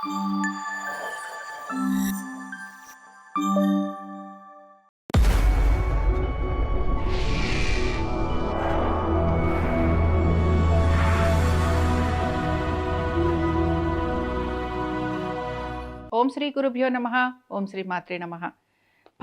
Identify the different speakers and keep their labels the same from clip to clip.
Speaker 1: ఓం శ్రీ గురుభ్యో నమ. ఓం శ్రీ మాత్రే నమ.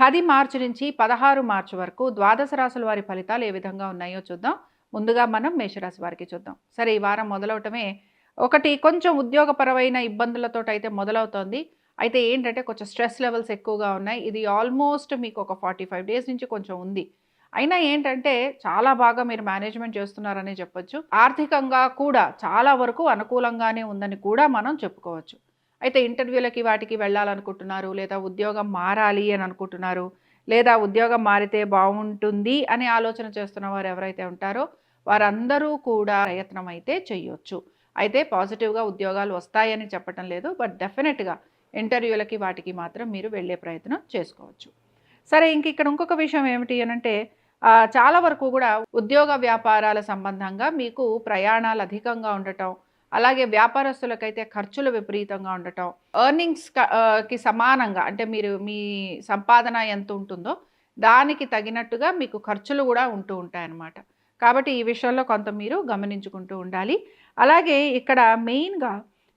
Speaker 1: పది మార్చి నుంచి పదహారు మార్చి వరకు ద్వాదశ రాసుల వారి ఫలితాలు ఏ విధంగా ఉన్నాయో చూద్దాం. ముందుగా మనం మేషరాశి వారికి చూద్దాం. సరే ఈ వారం మొదలవటమే ఒకటి కొంచెం ఉద్యోగపరమైన ఇబ్బందులతో అయితే మొదలవుతోంది. అయితే ఏంటంటే కొంచెం స్ట్రెస్ లెవెల్స్ ఎక్కువగా ఉన్నాయి. ఇది ఆల్మోస్ట్ మీకు ఒక ఫార్టీ ఫైవ్ డేస్ నుంచి కొంచెం ఉంది. అయినా ఏంటంటే చాలా బాగా మీరు మేనేజ్మెంట్ చేస్తున్నారని చెప్పొచ్చు. ఆర్థికంగా కూడా చాలా వరకు అనుకూలంగానే ఉందని కూడా మనం చెప్పుకోవచ్చు. అయితే ఇంటర్వ్యూలకి వాటికి వెళ్ళాలనుకుంటున్నారు లేదా ఉద్యోగం మారాలి అని అనుకుంటున్నారు లేదా ఉద్యోగం మారితే బాగుంటుంది అని ఆలోచన చేస్తున్న వారు ఎవరైతే ఉంటారో వారందరూ కూడా ప్రయత్నం అయితే చేయొచ్చు అయితే పాజిటివ్గా ఉద్యోగాలు వస్తాయని చెప్పటం లేదు బట్ డెఫినెట్గా ఇంటర్వ్యూలకి వాటికి మాత్రం మీరు వెళ్ళే ప్రయత్నం చేసుకోవచ్చు. సరే ఇంక ఇక్కడ ఇంకొక విషయం ఏమిటి అనంటే చాలా వరకు కూడా ఉద్యోగ వ్యాపారాల సంబంధంగా మీకు ప్రయాణాలు అధికంగా ఉండటం అలాగే వ్యాపారస్తులకైతే ఖర్చులు విపరీతంగా ఉండటం ఎర్నింగ్స్కి సమానంగా అంటే మీరు మీ సంపాదన ఎంత ఉంటుందో దానికి తగినట్టుగా మీకు ఖర్చులు కూడా ఉంటూ ఉంటాయన్నమాట. కాబట్టి ఈ విషయంలో కొంత మీరు గమనించుకుంటూ ఉండాలి. అలాగే ఇక్కడ మెయిన్గా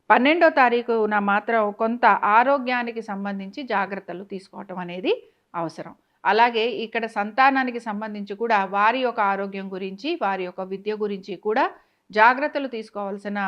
Speaker 1: పన్నెండో తారీఖున మాత్రం కొంత ఆరోగ్యానికి సంబంధించి జాగ్రత్తలు తీసుకోవటం అనేది అవసరం. అలాగే ఇక్కడ సంతానానికి సంబంధించి కూడా వారి యొక్క ఆరోగ్యం గురించి వారి యొక్క విద్య గురించి కూడా జాగ్రత్తలు తీసుకోవాల్సిన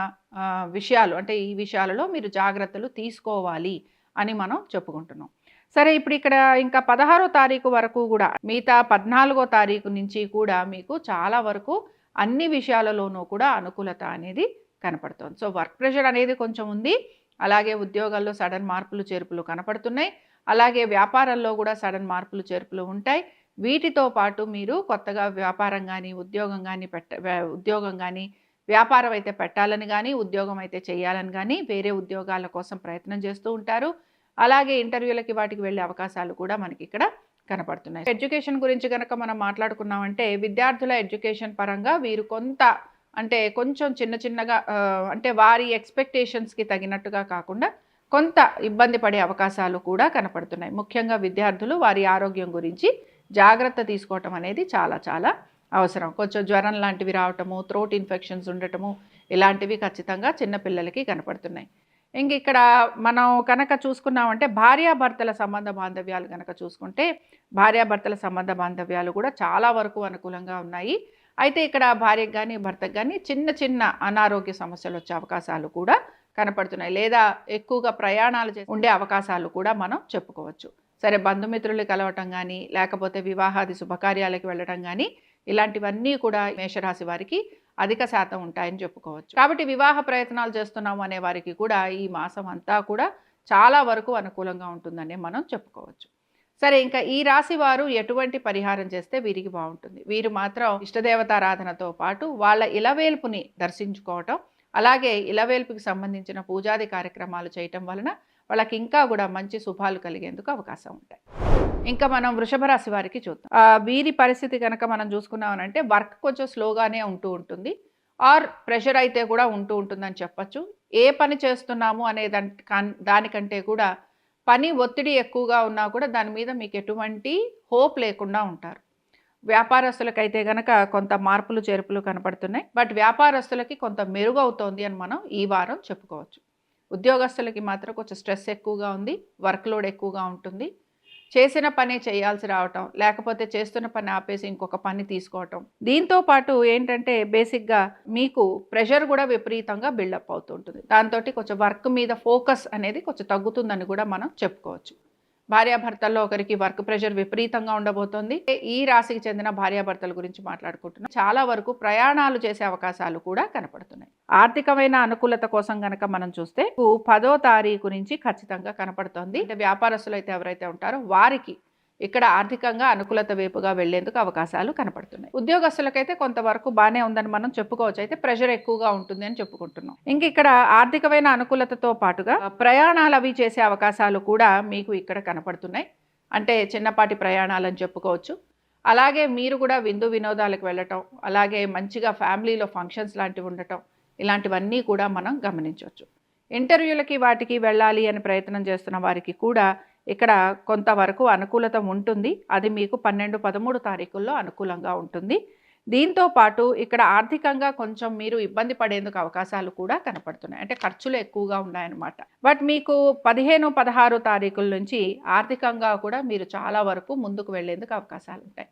Speaker 1: విషయాలు అంటే ఈ విషయాలలో మీరు జాగ్రత్తలు తీసుకోవాలి అని మనం చెప్పుకుంటున్నాం. సరే ఇప్పుడు ఇక్కడ ఇంకా పదహారో తారీఖు వరకు కూడా మిగతా పద్నాలుగో తారీఖు నుంచి కూడా మీకు చాలా వరకు అన్ని విషయాలలోనూ కూడా అనుకూలత అనేది కనపడుతుంది. సో వర్క్ ప్రెషర్ అనేది కొంచెం ఉంది. అలాగే ఉద్యోగాల్లో సడన్ మార్పులు చేర్పులు కనపడుతున్నాయి. అలాగే వ్యాపారంలో కూడా సడన్ మార్పులు చేర్పులు ఉంటాయి. వీటితో పాటు మీరు కొత్తగా వ్యాపారం కానీ ఉద్యోగం కానీ పెట్ట ఉద్యోగం కానీ వ్యాపారం అయితే పెట్టాలని కానీ ఉద్యోగం అయితే చేయాలని కానీ వేరే ఉద్యోగాల కోసం ప్రయత్నం చేస్తూ ఉంటారు. అలాగే ఇంటర్వ్యూలకి వాటికి వెళ్ళే అవకాశాలు కూడా మనకి ఇక్కడ కనపడుతున్నాయి. ఎడ్యుకేషన్ గురించి కనుక మనం మాట్లాడుకున్నామంటే విద్యార్థుల ఎడ్యుకేషన్ పరంగా వీరు కొంత అంటే కొంచెం చిన్న చిన్నగా అంటే వారి ఎక్స్పెక్టేషన్స్కి తగినట్టుగా కాకుండా కొంత ఇబ్బంది పడే అవకాశాలు కూడా కనపడుతున్నాయి. ముఖ్యంగా విద్యార్థులు వారి ఆరోగ్యం గురించి జాగ్రత్త తీసుకోవటం అనేది చాలా చాలా అవసరం. కొంచెం జ్వరం లాంటివి రావటము త్రోట్ ఇన్ఫెక్షన్స్ ఉండటము ఇలాంటివి ఖచ్చితంగా చిన్నపిల్లలకి కనపడుతున్నాయి. ఇంక ఇక్కడ మనం కనుక చూసుకున్నామంటే భార్యాభర్తల సంబంధ బాంధవ్యాలు కనుక చూసుకుంటే భార్యాభర్తల సంబంధ బాంధవ్యాలు కూడా చాలా వరకు అనుకూలంగా ఉన్నాయి. అయితే ఇక్కడ భార్యకు కానీ భర్తకు కానీ చిన్న చిన్న అనారోగ్య సమస్యలు వచ్చే అవకాశాలు కూడా కనపడుతున్నాయి. లేదా ఎక్కువగా ప్రయాణాలు చేసి ఉండే అవకాశాలు కూడా మనం చెప్పుకోవచ్చు. సరే బంధుమిత్రులు కలవటం కానీ లేకపోతే వివాహాది శుభకార్యాలకు వెళ్ళటం కానీ ఇలాంటివన్నీ కూడా మేషరాశి వారికి అధిక శాతం ఉంటాయని చెప్పుకోవచ్చు. కాబట్టి వివాహ ప్రయత్నాలు చేస్తున్నాము అనే వారికి కూడా ఈ మాసం అంతా కూడా చాలా వరకు అనుకూలంగా ఉంటుందని మనం చెప్పుకోవచ్చు. సరే ఇంకా ఈ రాశి వారు ఎటువంటి పరిహారం చేస్తే వీరికి బాగుంటుంది? వీరు మాత్రం ఇష్టదేవతారాధనతో పాటు వాళ్ళ ఇలవేల్పుని దర్శించుకోవటం అలాగే ఇలవేల్పుకి సంబంధించిన పూజాది కార్యక్రమాలు చేయటం వలన వాళ్ళకి ఇంకా కూడా మంచి శుభాలు కలిగేందుకు అవకాశం ఉంటాయి. ఇంకా మనం వృషభ రాశి వారికి చూద్దాం. వీరి పరిస్థితి కనుక మనం చూసుకున్నామనంటే వర్క్ కొంచెం స్లోగానే ఉంటూ ఉంటుంది. ఆర్ ప్రెషర్ అయితే కూడా ఉంటూ ఉంటుందని చెప్పచ్చు. ఏ పని చేస్తున్నాము అనే దాని కాన్- దానికంటే కూడా పని ఒత్తిడి ఎక్కువగా ఉన్నా కూడా దాని మీద మీకు ఎటువంటి హోప్ లేకుండా ఉంటారు. వ్యాపారస్తులకైతే కనుక కొంత మార్పులు చేర్పులు కనపడుతున్నాయి. బట్ వ్యాపారస్తులకి కొంత మెరుగు అవుతోంది అని మనం ఈ వారం చెప్పుకోవచ్చు. ఉద్యోగస్తులకి మాత్రం కొంచెం స్ట్రెస్ ఎక్కువగా ఉంది. వర్క్ లోడ్ ఎక్కువగా ఉంటుంది. చేసిన పని చేయాల్సి రావటం లేకపోతే చేస్తున్న పని ఆపేసి ఇంకొక పని తీసుకోవటం. దీంతో పాటు ఏంటంటే బేసిక్గా మీకు ప్రెషర్ కూడా విపరీతంగా బిల్డప్ అవుతుంటుంది. దాంతో కొంచెం వర్క్ మీద ఫోకస్ అనేది కొంచెం తగ్గుతుందని కూడా మనం చెప్పుకోవచ్చు. భార్యాభర్తల్లో ఒకరికి వర్క్ ప్రెషర్ విపరీతంగా ఉండబోతోంది. ఈ రాశికి చెందిన భార్యాభర్తల గురించి మాట్లాడుకుంటున్నాం. చాలా వరకు ప్రయాణాలు చేసే అవకాశాలు కూడా కనపడుతున్నాయి. ఆర్థికమైన అనుకూలత కోసం గనక మనం చూస్తే పదో తారీఖు నుంచి ఖచ్చితంగా కనపడుతోంది. వ్యాపారస్తులు అయితే ఎవరైతే ఉంటారో వారికి ఇక్కడ ఆర్థికంగా అనుకూలత వైపుగా వెళ్ళేందుకు అవకాశాలు కనపడుతున్నాయి. ఉద్యోగస్తులకైతే కొంతవరకు బాగానే ఉందని మనం చెప్పుకోవచ్చు. అయితే ప్రెషర్ ఎక్కువగా ఉంటుంది అని చెప్పుకుంటున్నాం. ఇంక ఇక్కడ ఆర్థికమైన అనుకూలతతో పాటుగా ప్రయాణాలు అవి చేసే అవకాశాలు కూడా మీకు ఇక్కడ కనపడుతున్నాయి. అంటే చిన్నపాటి ప్రయాణాలు అని చెప్పుకోవచ్చు. అలాగే మీరు కూడా విందు వినోదాలకు వెళ్ళటం అలాగే మంచిగా ఫ్యామిలీలో ఫంక్షన్స్ లాంటివి ఉండటం ఇలాంటివన్నీ కూడా మనం గమనించవచ్చు. ఇంటర్వ్యూలకి వాటికి వెళ్ళాలి అని ప్రయత్నం చేస్తున్న వారికి కూడా ఇక్కడ కొంతవరకు అనుకూలత ఉంటుంది. అది మీకు పన్నెండు పదమూడు తారీఖుల్లో అనుకూలంగా ఉంటుంది. దీంతో పాటు ఇక్కడ ఆర్థికంగా కొంచెం మీరు ఇబ్బంది పడేందుకు అవకాశాలు కూడా కనపడుతున్నాయి. అంటే ఖర్చులు ఎక్కువగా ఉన్నాయన్నమాట. బట్ మీకు పదిహేను పదహారు తారీఖుల నుంచి ఆర్థికంగా కూడా మీరు చాలా వరకు ముందుకు వెళ్ళేందుకు అవకాశాలు ఉంటాయి.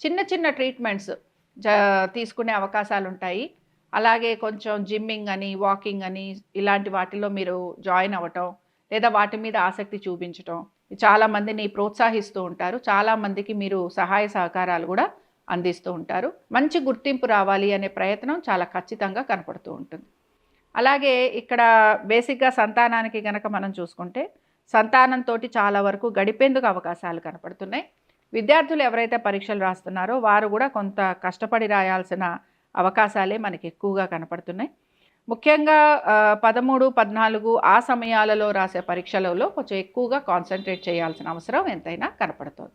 Speaker 1: చిన్న చిన్న ట్రీట్మెంట్స్ జ తీసుకునే అవకాశాలు ఉంటాయి. అలాగే కొంచెం జిమ్మింగ్ అని వాకింగ్ అని ఇలాంటి వాటిలో మీరు జాయిన్ అవ్వటం లేదా వాటి మీద ఆసక్తి చూపించటం చాలామందిని ప్రోత్సహిస్తూ ఉంటారు. చాలామందికి మీరు సహాయ సహకారాలు కూడా అందిస్తూ ఉంటారు. మంచి గుర్తింపు రావాలి అనే ప్రయత్నం చాలా ఖచ్చితంగా కనపడుతూ ఉంటుంది. అలాగే ఇక్కడ బేసిక్గా సంతానానికి గనక మనం చూసుకుంటే సంతానంతో చాలా వరకు గడిపేందుకు అవకాశాలు కనపడుతున్నాయి. విద్యార్థులు ఎవరైతే పరీక్షలు రాస్తున్నారో వారు కూడా కొంత కష్టపడి రాయాల్సిన అవకాశాలే మనకి ఎక్కువగా కనపడుతున్నాయి. ముఖ్యంగా పదమూడు పద్నాలుగు ఆ సమయాలలో రాసే పరీక్షలలో కొంచెం ఎక్కువగా కాన్సన్ట్రేట్ చేయాల్సిన అవసరం ఎంతైనా కనపడుతుంది.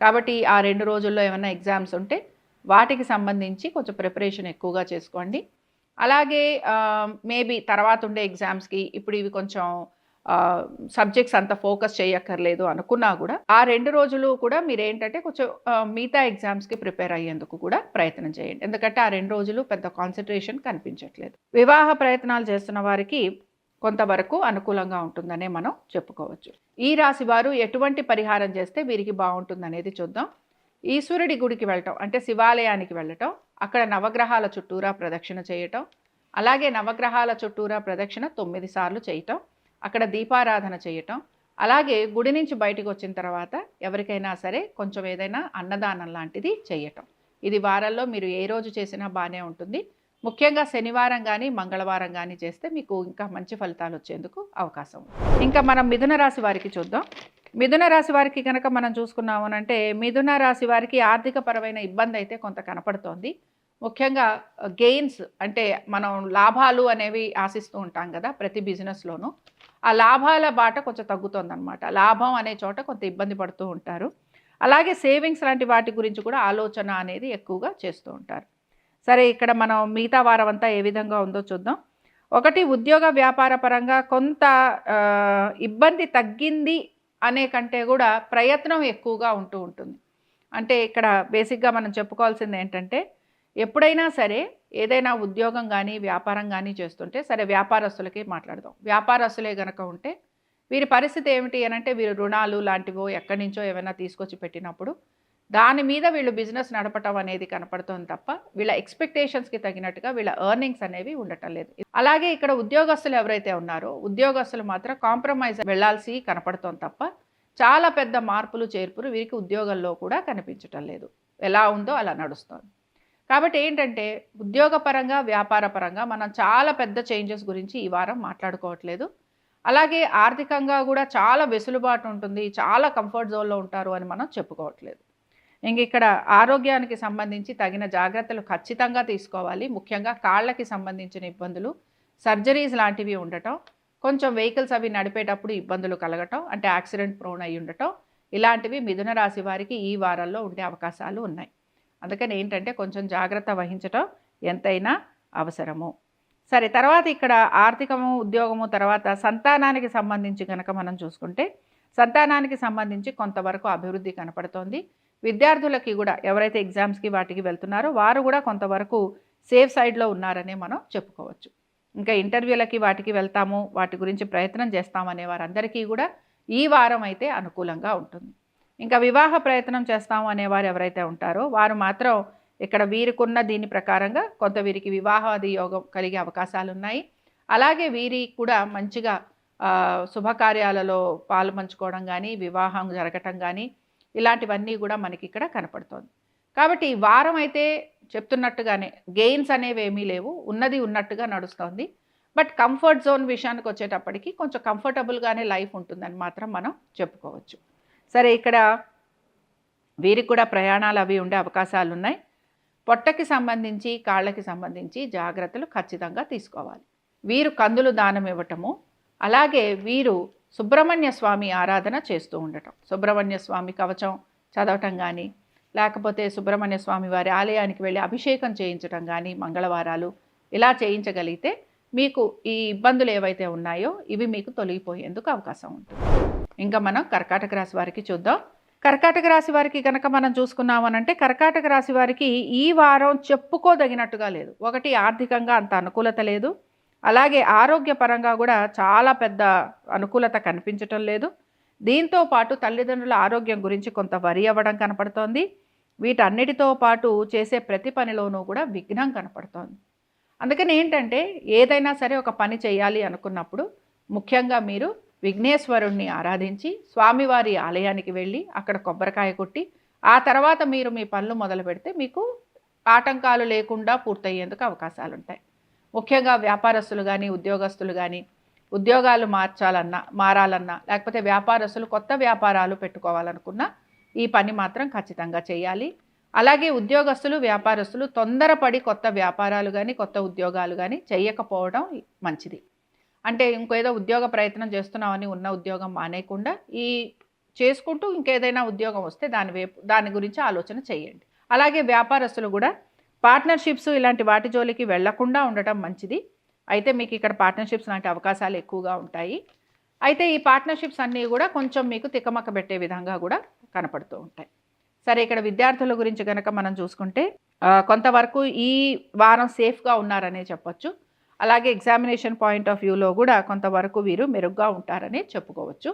Speaker 1: కాబట్టి ఆ రెండు రోజుల్లో ఏమైనా ఎగ్జామ్స్ ఉంటే వాటికి సంబంధించి కొంచెం ప్రిపరేషన్ ఎక్కువగా చేసుకోండి. అలాగే మేబీ తర్వాత ఉండే ఎగ్జామ్స్కి ఇప్పుడు ఇవి కొంచెం సబ్జెక్ట్స్ అంత ఫోకస్ చేయక్కర్లేదు అనుకున్నా కూడా ఆ రెండు రోజులు కూడా మీరు ఏంటంటే కొంచెం మిగతా ఎగ్జామ్స్కి ప్రిపేర్ అయ్యేందుకు కూడా ప్రయత్నం చేయండి. ఎందుకంటే ఆ రెండు రోజులు పెద్ద కాన్సన్ట్రేషన్ కనిపించట్లేదు. వివాహ ప్రయత్నాలు చేస్తున్న వారికి కొంతవరకు అనుకూలంగా ఉంటుందనే మనం చెప్పుకోవచ్చు. ఈ రాశి వారు ఎటువంటి పరిహారం చేస్తే వీరికి బాగుంటుందనేది చూద్దాం. ఈశ్వరుడి గుడికి వెళ్ళటం అంటే శివాలయానికి వెళ్ళటం అక్కడ నవగ్రహాల చుట్టూరా ప్రదక్షిణ చేయటం అలాగే నవగ్రహాల చుట్టూరా ప్రదక్షిణ తొమ్మిది సార్లు చేయటం అక్కడ దీపారాధన చేయటం. అలాగే గుడి నుంచి బయటకు వచ్చిన తర్వాత ఎవరికైనా సరే కొంచెం ఏదైనా అన్నదానం లాంటిది చేయటం. ఇది వారాల్లో మీరు ఏ రోజు చేసినా బాగానే ఉంటుంది. ముఖ్యంగా శనివారం కానీ మంగళవారం కానీ చేస్తే మీకు ఇంకా మంచి ఫలితాలు వచ్చేందుకు అవకాశం ఇంకా మనం మిథున రాశి వారికి చూద్దాం. మిథున రాశి వారికి కనుక మనం చూసుకున్నామనంటే మిథున రాశి వారికి ఆర్థిక పరమైన ఇబ్బంది అయితే కొంత కనపడుతోంది. ముఖ్యంగా గెయిన్స్ అంటే మనం లాభాలు అనేవి ఆశిస్తూ ఉంటాం కదా ప్రతి బిజినెస్లోనూ ఆ లాభాల బాట కొంచెం తగ్గుతుందన్నమాట. లాభం అనే చోట కొంత ఇబ్బంది పడుతూ ఉంటారు. అలాగే సేవింగ్స్ లాంటి వాటి గురించి కూడా ఆలోచన అనేది ఎక్కువగా చేస్తూ ఉంటారు. సరే ఇక్కడ మనం మిగతా వారం అంతా ఏ విధంగా ఉందో చూద్దాం. ఒకటి ఉద్యోగ వ్యాపార పరంగా కొంత ఇబ్బంది తగ్గింది అనే కంటే కూడా ప్రయత్నం ఎక్కువగా ఉంటూ ఉంటుంది. అంటే ఇక్కడ బేసిక్గా మనం చెప్పుకోవాల్సింది ఏంటంటే ఎప్పుడైనా సరే ఏదైనా ఉద్యోగం కానీ వ్యాపారం కానీ చేస్తుంటే సరే వ్యాపారస్తులకి మాట్లాడదాం. వ్యాపారస్తులే గనక ఉంటే వీరి పరిస్థితి ఏమిటి అని అంటే వీరు రుణాలు లాంటివో ఎక్కడి నుంచో ఏమైనా తీసుకొచ్చి పెట్టినప్పుడు దాని మీద వీళ్ళు బిజినెస్ నడపటం అనేది కనపడుతుంది తప్ప వీళ్ళ ఎక్స్పెక్టేషన్స్కి తగినట్టుగా వీళ్ళ ఎర్నింగ్స్ అనేవి ఉండటం లేదు. అలాగే ఇక్కడ ఉద్యోగస్తులు ఎవరైతే ఉన్నారో ఉద్యోగస్తులు మాత్రం కాంప్రమైజ్ వెళ్ళాల్సి కనపడుతోంది తప్ప చాలా పెద్ద మార్పులు చేర్పులు వీరికి ఉద్యోగంలో కూడా కనిపించటం లేదు. ఎలా ఉందో అలా నడుస్తుంది. కాబట్టి ఏంటంటే ఉద్యోగపరంగా వ్యాపార పరంగా మనం చాలా పెద్ద చేంజెస్ గురించి ఈ వారం మాట్లాడుకోవట్లేదు. అలాగే ఆర్థికంగా కూడా చాలా వెసులుబాటు ఉంటుంది చాలా కంఫర్ట్ జోన్లో ఉంటారు అని మనం చెప్పుకోవట్లేదు. ఇంక ఇక్కడ ఆరోగ్యానికి సంబంధించి తగిన జాగ్రత్తలు ఖచ్చితంగా తీసుకోవాలి. ముఖ్యంగా కాళ్ళకి సంబంధించిన ఇబ్బందులు సర్జరీస్ లాంటివి ఉండటం కొంచెం వెహికల్స్ అవి నడిపేటప్పుడు ఇబ్బందులు కలగటం అంటే యాక్సిడెంట్ ప్రోన్ అయి ఉండటం ఇలాంటివి మిథున రాశి వారికి ఈ వారంలో ఉండే అవకాశాలు ఉన్నాయి. అందుకని ఏంటంటే కొంచెం జాగ్రత్త వహించటం ఎంతైనా అవసరము. సరే తర్వాత ఇక్కడ ఆర్థికము ఉద్యోగము తర్వాత సంతానానికి సంబంధించి కనుక మనం చూసుకుంటే సంతానానికి సంబంధించి కొంతవరకు అభివృద్ధి కనపడుతోంది. విద్యార్థులకి కూడా ఎవరైతే ఎగ్జామ్స్కి వాటికి వెళ్తున్నారో వారు కూడా కొంతవరకు సేఫ్ సైడ్లో ఉన్నారనే మనం చెప్పుకోవచ్చు. ఇంకా ఇంటర్వ్యూలకి వాటికి వెళ్తాము వాటి గురించి ప్రయత్నం చేస్తామనే వారందరికీ కూడా ఈ వారం అయితే అనుకూలంగా ఉంటుంది. ఇంకా వివాహ ప్రయత్నం చేస్తాము అనేవారు ఎవరైతే ఉంటారో వారు మాత్రం ఇక్కడ వీరికున్న దీని ప్రకారంగా కొంత వీరికి వివాహాది యోగం కలిగే అవకాశాలు ఉన్నాయి అలాగే వీరి కూడా మంచిగా శుభకార్యాలలో పాలు పంచుకోవడం కానీ వివాహం జరగటం కానీ ఇలాంటివన్నీ కూడా మనకి ఇక్కడ కనపడుతోంది. కాబట్టి ఈ వారం అయితే చెప్తున్నట్టుగానే గెయిన్స్ అనేవి ఏమీ లేవు. ఉన్నది ఉన్నట్టుగా నడుస్తోంది. బట్ కంఫర్ట్ జోన్ విషయానికి వచ్చేటప్పటికి కొంచెం కంఫర్టబుల్గానే లైఫ్ ఉంటుందని మాత్రం మనం చెప్పుకోవచ్చు. సరే ఇక్కడ వీరికి కూడా ప్రయాణాలు అవి ఉండే అవకాశాలు ఉన్నాయి పొట్టకి సంబంధించి కాళ్ళకి సంబంధించి జాగ్రత్తలు ఖచ్చితంగా తీసుకోవాలి. వీరు కందులు దానం ఇవ్వటము అలాగే వీరు సుబ్రహ్మణ్య స్వామి ఆరాధన చేస్తూ ఉండటం. సుబ్రహ్మణ్య స్వామి కవచం చదవటం కానీ లేకపోతే సుబ్రహ్మణ్య స్వామి వారి ఆలయానికి వెళ్ళి అభిషేకం చేయించడం కానీ మంగళవారాలు ఇలా చేయించగలిగితే మీకు ఈ ఇబ్బందులు ఏవైతే ఉన్నాయో ఇవి మీకు తొలగిపోయేందుకు అవకాశం ఉంటుంది. ఇంకా మనం కర్కాటక రాశి వారికి చూద్దాం. కర్కాటక రాశి వారికి కనుక మనం చూసుకున్నామనంటే కర్కాటక రాశి వారికి ఈ వారం చెప్పుకోదగినట్టుగా లేదు. ఒకటి ఆర్థికంగా అంత అనుకూలత లేదు. అలాగే ఆరోగ్యపరంగా కూడా చాలా పెద్ద అనుకూలత కనిపించటం లేదు. దీంతో పాటు తల్లిదండ్రుల ఆరోగ్యం గురించి కొంత వరి అవ్వడం కనపడుతోంది. వీటన్నిటితో పాటు చేసే ప్రతి పనిలోనూ కూడా విఘ్నం కనపడుతోంది. అందుకని ఏంటంటే ఏదైనా సరే ఒక పని చేయాలి అనుకున్నప్పుడు ముఖ్యంగా మీరు విఘ్నేశ్వరుణ్ణి ఆరాధించి స్వామివారి ఆలయానికి వెళ్ళి అక్కడ కొబ్బరికాయ కొట్టి ఆ తర్వాత మీరు మీ పనులు మొదలు పెడితే మీకు ఆటంకాలు లేకుండా పూర్తయ్యేందుకు అవకాశాలు ఉంటాయి ముఖ్యంగా వ్యాపారస్తులు కానీ ఉద్యోగస్తులు కానీ ఉద్యోగాలు మార్చాలన్నా మారాలన్నా లేకపోతే వ్యాపారస్తులు కొత్త వ్యాపారాలు పెట్టుకోవాలనుకున్నా ఈ పని మాత్రం ఖచ్చితంగా చేయాలి. అలాగే ఉద్యోగస్తులు వ్యాపారస్తులు తొందరపడి కొత్త వ్యాపారాలు కానీ కొత్త ఉద్యోగాలు కానీ చేయకపోవడం మంచిది. అంటే ఇంకేదో ఉద్యోగ ప్రయత్నం చేస్తున్నామని ఉన్న ఉద్యోగం మానేయకుండా ఈ చేసుకుంటూ ఇంకేదైనా ఉద్యోగం వస్తే దాని వైపు దాని గురించి ఆలోచన చేయండి. అలాగే వ్యాపారస్తులు కూడా పార్ట్నర్షిప్స్ ఇలాంటి వాటి జోలికి వెళ్ళకుండా ఉండటం మంచిది. అయితే మీకు ఇక్కడ పార్ట్నర్షిప్స్ లాంటి అవకాశాలు ఎక్కువగా ఉంటాయి. అయితే ఈ పార్ట్నర్షిప్స్ అన్నీ కూడా కొంచెం మీకు తికమక పెట్టే విధంగా కూడా కనపడుతూ ఉంటాయి. సరే ఇక్కడ విద్యార్థుల గురించి కనుక మనం చూసుకుంటే కొంతవరకు ఈ వారం సేఫ్గా ఉన్నారనే చెప్పొచ్చు. అలాగే ఎగ్జామినేషన్ పాయింట్ ఆఫ్ వ్యూలో కూడా కొంతవరకు వీరు మెరుగ్గా ఉంటారని చెప్పుకోవచ్చు.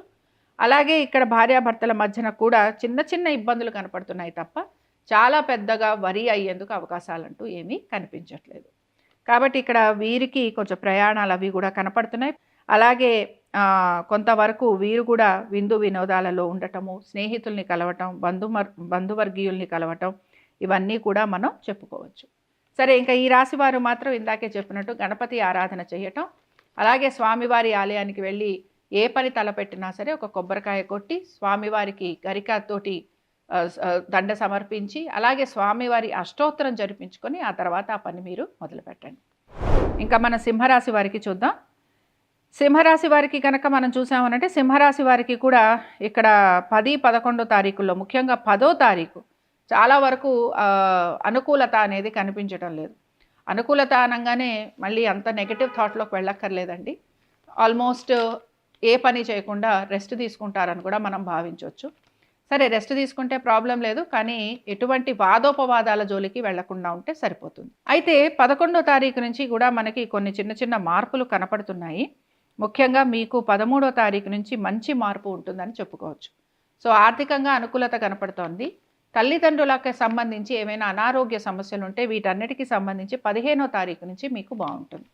Speaker 1: అలాగే ఇక్కడ భార్యాభర్తల మధ్యన కూడా చిన్న చిన్న ఇబ్బందులు కనపడుతున్నాయి తప్ప చాలా పెద్దగా వరి అయ్యేందుకు అవకాశాలంటూ ఏమీ కనిపించట్లేదు. కాబట్టి ఇక్కడ వీరికి కొంచెం ప్రయాణాలు అవి కూడా కనపడుతున్నాయి. అలాగే కొంతవరకు వీరు కూడా విందు వినోదాలలో ఉండటము స్నేహితుల్ని కలవటం బంధుమర్ బంధువర్గీయుల్ని కలవటం ఇవన్నీ కూడా మనం చెప్పుకోవచ్చు. సరే ఇంకా ఈ రాశి వారు మాత్రం ఇందాకే చెప్పినట్టు గణపతి ఆరాధన చేయటం అలాగే స్వామివారి ఆలయానికి వెళ్ళి ఏ పని తలపెట్టినా సరే ఒక కొబ్బరికాయ కొట్టి స్వామివారికి గరికతోటి దండ సమర్పించి అలాగే స్వామివారి అష్టోత్తరం జరిపించుకొని ఆ తర్వాత ఆ పని మీరు మొదలుపెట్టండి. ఇంకా మన సింహరాశి వారికి చూద్దాం. సింహరాశి వారికి కనుక మనం చూసామనంటే సింహరాశి వారికి కూడా ఇక్కడ పది పదకొండో తారీఖుల్లో ముఖ్యంగా పదో తారీఖు చాలా వరకు అనుకూలత అనేది కనిపించడం లేదు. అనుకూలత అనగానే మళ్ళీ అంత నెగిటివ్ థాట్లోకి వెళ్ళక్కర్లేదండి. ఆల్మోస్ట్ ఏ పని చేయకుండా రెస్ట్ తీసుకుంటారని కూడా మనం భావించవచ్చు సరే రెస్ట్ తీసుకుంటే ప్రాబ్లం లేదు కానీ ఎటువంటి వాదోపవాదాల జోలికి వెళ్ళకుండా ఉంటే సరిపోతుంది. అయితే పదకొండో తారీఖు నుంచి కూడా మనకి కొన్ని చిన్న చిన్న మార్పులు కనపడుతున్నాయి. ముఖ్యంగా మీకు పదమూడో తారీఖు నుంచి మంచి మార్పు ఉంటుందని చెప్పుకోవచ్చు. సో ఆర్థికంగా అనుకూలత కనపడుతోంది. తల్లిదండ్రులకు సంబంధించి ఏమైనా అనారోగ్య సమస్యలు ఉంటే వీటన్నిటికీ సంబంధించి పదిహేనో తారీఖు నుంచి మీకు బాగుంటుంది.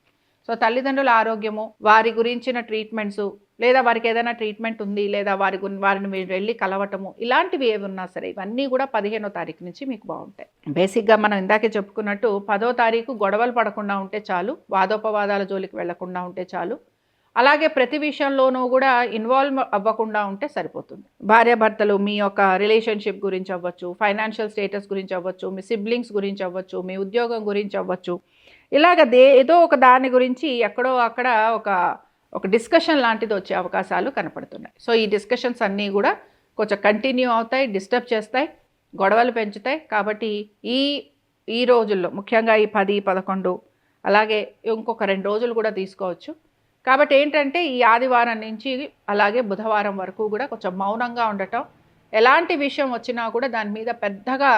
Speaker 1: సో తల్లిదండ్రుల ఆరోగ్యము వారి గురించిన ట్రీట్మెంట్స్ లేదా వారికి ఏదైనా ట్రీట్మెంట్ ఉంది లేదా వారి వారిని మీరు వెళ్ళి కలవటము ఇలాంటివి ఏవి ఉన్నా సరే ఇవన్నీ కూడా పదిహేనో తారీఖు నుంచి మీకు బాగుంటాయి. బేసిక్గా మనం ఇందాకే చెప్పుకున్నట్టు పదో తారీఖు గొడవలు పడకుండా ఉంటే చాలు వాదోపవాదాల జోలికి వెళ్ళకుండా ఉంటే చాలు అలాగే ప్రతి విషయంలోనూ కూడా ఇన్వాల్వ్ అవ్వకుండా ఉంటే సరిపోతుంది. భార్యాభర్తలు మీ యొక్క రిలేషన్షిప్ గురించి అవ్వచ్చు ఫైనాన్షియల్ స్టేటస్ గురించి అవ్వచ్చు మీ సిబ్లింగ్స్ గురించి అవ్వచ్చు మీ ఉద్యోగం గురించి అవ్వచ్చు. ఇలాగ దే ఏదో ఒక దాని గురించి ఎక్కడో అక్కడ ఒక ఒక డిస్కషన్ లాంటిది వచ్చే అవకాశాలు కనపడుతున్నాయి. సో ఈ డిస్కషన్స్ అన్నీ కూడా కొంచెం కంటిన్యూ అవుతాయి డిస్టర్బ్ చేస్తాయి గొడవలు పెంచుతాయి. కాబట్టి ఈ ఈ రోజుల్లో ముఖ్యంగా ఈ పది పదకొండు అలాగే ఇంకొక రెండు రోజులు కూడా తీసుకోవచ్చు. కాబట్టి ఏంటంటే ఈ ఆదివారం నుంచి అలాగే బుధవారం వరకు కూడా కొంచెం మౌనంగా ఉండటం ఎలాంటి విషయం వచ్చినా కూడా దాని మీద పెద్దగా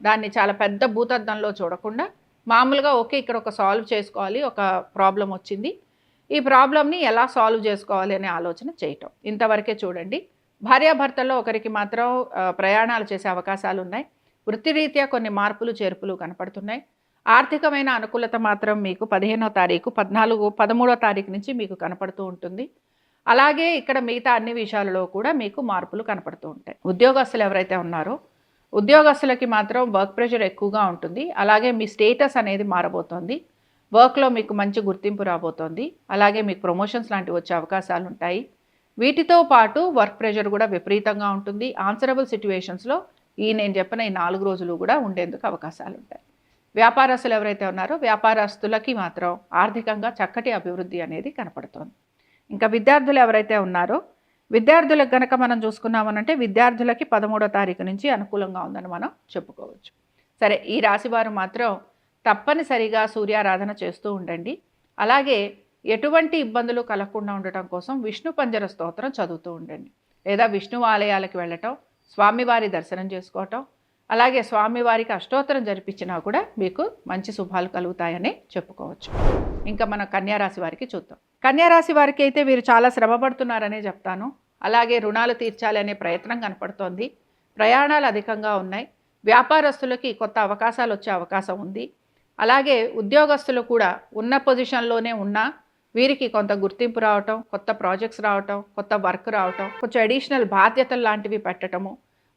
Speaker 1: దాన్ని చాలా పెద్ద భూతద్దంలో చూడకుండా మామూలుగా ఓకే ఇక్కడ ఒక సాల్వ్ చేసుకోవాలి ఒక ప్రాబ్లం వచ్చింది. ఈ ప్రాబ్లమ్ని ఎలా సాల్వ్ చేసుకోవాలి అనే ఆలోచన చేయటం. ఇంతవరకే చూడండి. భార్యాభర్తల్లో ఒకరికి మాత్రం ప్రయాణాలు చేసే అవకాశాలు ఉన్నాయి వృత్తిరీత్యా కొన్ని మార్పులు చేర్పులు కనపడుతున్నాయి. ఆర్థికమైన అనుకూలత మాత్రం మీకు పదిహేనో తారీఖు పద్నాలుగు పదమూడో తారీఖు నుంచి మీకు కనపడుతూ ఉంటుంది. అలాగే ఇక్కడ మిగతా అన్ని విషయాలలో కూడా మీకు మార్పులు కనపడుతూ ఉంటాయి. ఉద్యోగస్తులు ఎవరైతే ఉన్నారో ఉద్యోగస్తులకి మాత్రం వర్క్ ప్రెషర్ ఎక్కువగా ఉంటుంది. అలాగే మీ స్టేటస్ అనేది మారబోతోంది. వర్క్లో మీకు మంచి గుర్తింపు రాబోతోంది. అలాగే మీకు ప్రమోషన్స్ లాంటివి వచ్చే అవకాశాలు ఉంటాయి. వీటితో పాటు వర్క్ ప్రెషర్ కూడా విపరీతంగా ఉంటుంది. ఆన్సరబుల్ సిచ్యువేషన్స్లో ఈ నేను చెప్పిన ఈ నాలుగు రోజులు కూడా ఉండేందుకు అవకాశాలు ఉంటాయి. వ్యాపారస్తులు ఎవరైతే ఉన్నారో వ్యాపారస్తులకి మాత్రం ఆర్థికంగా చక్కటి అభివృద్ధి అనేది కనపడుతోంది. ఇంకా విద్యార్థులు ఎవరైతే ఉన్నారో విద్యార్థులకు కనుక మనం చూసుకున్నామనంటే విద్యార్థులకి పదమూడో తారీఖు నుంచి అనుకూలంగా ఉందని మనం చెప్పుకోవచ్చు. సరే ఈ రాశి వారు మాత్రం తప్పనిసరిగా సూర్యారాధన చేస్తూ ఉండండి. అలాగే ఎటువంటి ఇబ్బందులు కలగకుండా ఉండటం కోసం విష్ణు పంజర స్తోత్రం చదువుతూ ఉండండి. లేదా విష్ణు ఆలయాలకు వెళ్ళటం స్వామివారి దర్శనం చేసుకోవటం అలాగే స్వామివారికి అష్టోత్తరం జరిపించినా కూడా మీకు మంచి శుభాలు కలుగుతాయని చెప్పుకోవచ్చు. ఇంకా మన కన్యారాశి వారికి చూద్దాం. కన్యారాశి వారికి అయితే వీరు చాలా శ్రమ పడుతున్నారనే చెప్తాను. అలాగే రుణాలు తీర్చాలి అనే ప్రయత్నం కనపడుతోంది. ప్రయాణాలు అధికంగా ఉన్నాయి. వ్యాపారస్తులకి కొత్త అవకాశాలు వచ్చే అవకాశం ఉంది. అలాగే ఉద్యోగస్తులు కూడా ఉన్న పొజిషన్లోనే ఉన్నా వీరికి కొంత గుర్తింపు రావటం కొత్త ప్రాజెక్ట్స్ రావటం కొత్త వర్క్ రావటం కొంచెం అడిషనల్ బాధ్యతలు లాంటివి పెట్టడము